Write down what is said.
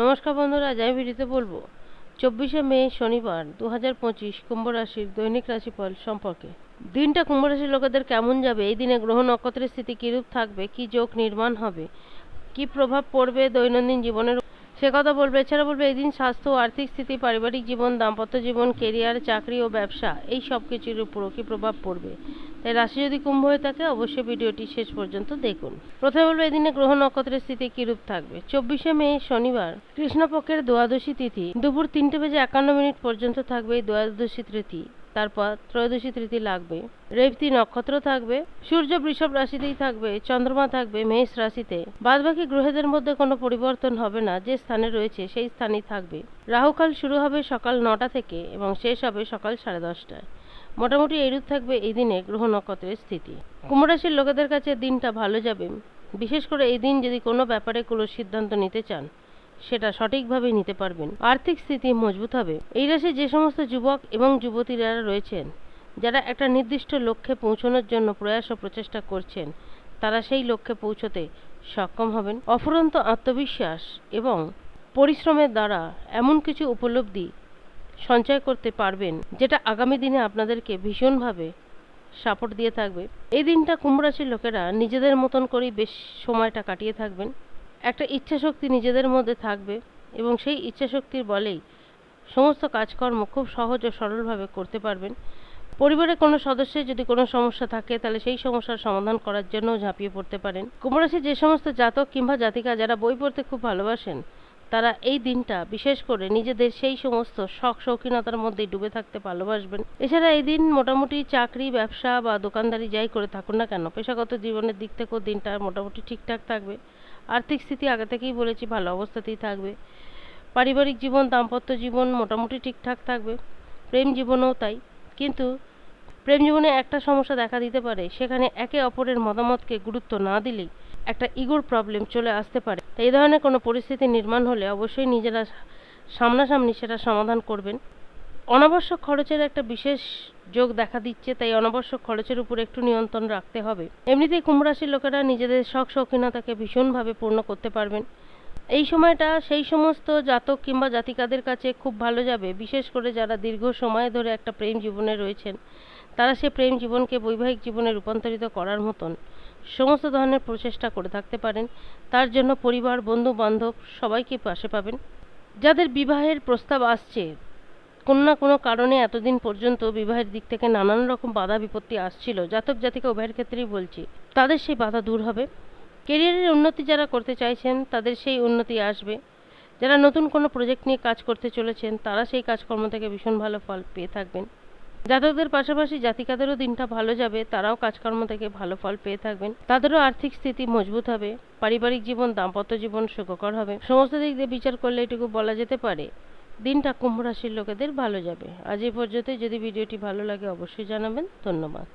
নমস্কার বন্ধুরা, আজ আমি ভিডিওতে বলব, চব্বিশে মে, শনিবার দু হাজার পঁচিশ কুম্ভ রাশির দৈনিক রাশিফল সম্পর্কে। দিনটা কুম্ভ রাশির লোকেদের কেমন যাবে, এই দিনে গ্রহ নক্ষত্রের স্থিতি কীরূপ থাকবে, কি যোগ নির্মাণ হবে, কি প্রভাব পড়বে দৈনন্দিন জীবনের সে কথা বলবে। এছাড়া বলবে, এই দিন স্বাস্থ্য, আর্থিক স্থিতি, পারিবারিক জীবন, দাম্পত্য জীবন কেরিয়ার চাকরি ও ব্যবসা, এই সব কিছুর উপরও কী প্রভাব পড়বে? তাই রাশি যদি কুম্ভ হয়ে থাকে, অবশ্যই ভিডিওটি শেষ পর্যন্ত দেখুন। প্রথমে বলব এই দিনে গ্রহ নক্ষত্রের স্থিতি কিরূপ থাকবে? চব্বিশে মে, শনিবার। কৃষ্ণপক্ষের দ্বাদশী তিথি। দুপুর তিনটে বেজে একান্ন মিনিট পর্যন্ত থাকবে এই দ্বাদশী তিথি। তারপর ত্রয়োদশী তৃতীয় লাগবে। রেবতী নক্ষত্র থাকবে। সূর্য বৃষভ রাশিতেই থাকবে। চন্দ্রমা থাকবে মেষ রাশিতে। বাদবাকি গ্রহেদের মধ্যে কোনো পরিবর্তন হবে না। যে স্থানে রয়েছে, সেই স্থানেই থাকবে। রাহুকাল শুরু হবে সকাল নটা থেকে এবং শেষ হবে সকাল সাড়ে দশটায়। মোটামুটি এইরূপ থাকবে এই দিনে গ্রহ নক্ষত্রের স্থিতি। কুম্ভরাশির লোকেদের কাছে দিনটা ভালো যাবে। বিশেষ করে এই দিন যদি কোনো ব্যাপারে কোনো সিদ্ধান্ত নিতে চান, সেটা সঠিকভাবে নিতে পারবেন। আর্থিক স্থিতি মজবুত হবে। এই রাশি যে সমস্ত যুবক এবং যুবতীরা রয়েছেন, যারা একটা নির্দিষ্ট লক্ষ্যে পৌঁছানোর জন্য প্রয়াস ও প্রচেষ্টা করছেন, তারা সেই লক্ষ্যে পৌঁছতে সক্ষম হবেন। অফুরন্ত আত্মবিশ্বাস এবং পরিশ্রমের দ্বারা এমন কিছু উপলব্ধি সঞ্চয় করতে পারবেন, যেটা আগামী দিনে আপনাদেরকে ভীষণভাবে সাপোর্ট দিয়ে থাকবে। এই দিনটা কুম্ভ রাশির লোকেরা নিজেদের মতন করেই বেশ সময়টা কাটিয়ে থাকবেন। একটা ইচ্ছাশক্তি নিজেদের মধ্যে থাকবে এবং সেই ইচ্ছাশক্তির বলেই সমস্ত কাজকর্ম খুব সহজ ও সরলভাবে করতে পারবেন। পরিবারের কোনো সদস্যের যদি কোনো সমস্যা থাকে, তাহলে সেই সমস্যার সমাধান করার জন্য ঝাঁপিয়ে পড়তে পারেন। কুম্ভরাশির যে সমস্ত জাতক কিংবা জাতিকা, যারা বই পড়তে খুব ভালোবাসেন তারা এই দিনটা, বিশেষ করে নিজেদের সেই সমস্ত শখ শৌখিনতার মধ্যে ডুবে থাকতে ভালোবাসবেন। এছাড়া এই দিন মোটামুটি চাকরি, ব্যবসা বা দোকানদারি যাই করে থাকুন না কেন, পেশাগত জীবনের দিক থেকেও দিনটা মোটামুটি ঠিকঠাক থাকবে। আর্থিক স্থিতি আগে থেকেই বলেছি, ভালো অবস্থাতেই থাকবে। পারিবারিক জীবন, দাম্পত্য জীবন মোটামুটি ঠিকঠাক থাকবে। প্রেম জীবনেও তাই। কিন্তু প্রেম জীবনে একটা সমস্যা দেখা দিতে পারে, সেখানে একে অপরের মতামতকে গুরুত্ব না দিলেই একটা ইগোর প্রবলেম চলে আসতে পারে। তাই এই ধরনের কোনো পরিস্থিতি নির্মাণ হলে অবশ্যই নিজেরা সামনাসামনি সেটা সমাধান করবেন। অনাবশ্যক খরচের একটা বিশেষ যোগ দেখা দিচ্ছে, তাই অনাবশ্যক খরচের উপর একটু নিয়ন্ত্রণ রাখতে হবে। এমনিতেই কুম্ভ রাশির লোকেরা নিজেদের শখ শৌখিনতাকে ভীষণভাবে পূর্ণ করতে পারবেন। এই সময়টা সেই সমস্ত জাতক কিংবা জাতিকাদের কাছে খুব ভালো যাবে, বিশেষ করে যারা দীর্ঘ সময় ধরে একটা প্রেম জীবনে রয়েছেন। তারা সে প্রেম জীবনকে বৈবাহিক জীবনে রূপান্তরিত করার মতন সমস্ত ধরনের প্রচেষ্টা করে থাকতে পারেন। তার জন্য পরিবার বন্ধু বান্ধব সবাইকে পাশে পাবেন। যাদের বিবাহের প্রস্তাব আসছে, কোনো না কোনো কারণে এতদিন পর্যন্ত বিবাহের দিক থেকে নানান রকম বাধা বিপত্তি আসছিল। জাতক জাতিকা উভয়ের ক্ষেত্রেই বলছি, তাদের সেই বাধা দূর হবে। কেরিয়ারের উন্নতি যারা করতে চাইছেন, তাদের সেই উন্নতি আসবে। যারা নতুন কোনো প্রজেক্ট নিয়ে কাজ করতে চলেছেন, তারা সেই কাজকর্ম থেকে ভীষণ ভালো ফল পেয়ে থাকবেন। জাতকদের পাশাপাশি জাতিকাদেরও দিনটা ভালো যাবে, তারাও কাজকর্ম থেকে ভালো ফল পেয়ে থাকবেন। তাদেরও আর্থিক স্থিতি মজবুত হবে, পারিবারিক জীবন, দাম্পত্য জীবন সুখকর হবে। সমস্ত দিক দিয়ে বিচার করলে এটুকু বলা যেতে পারে, দিনটা কুম্ভ রাশির লোকেদের ভালো যাবে। আজ এই পর্যন্তই। যদি ভিডিওটি ভালো লাগে, অবশ্যই জানাবেন। ধন্যবাদ।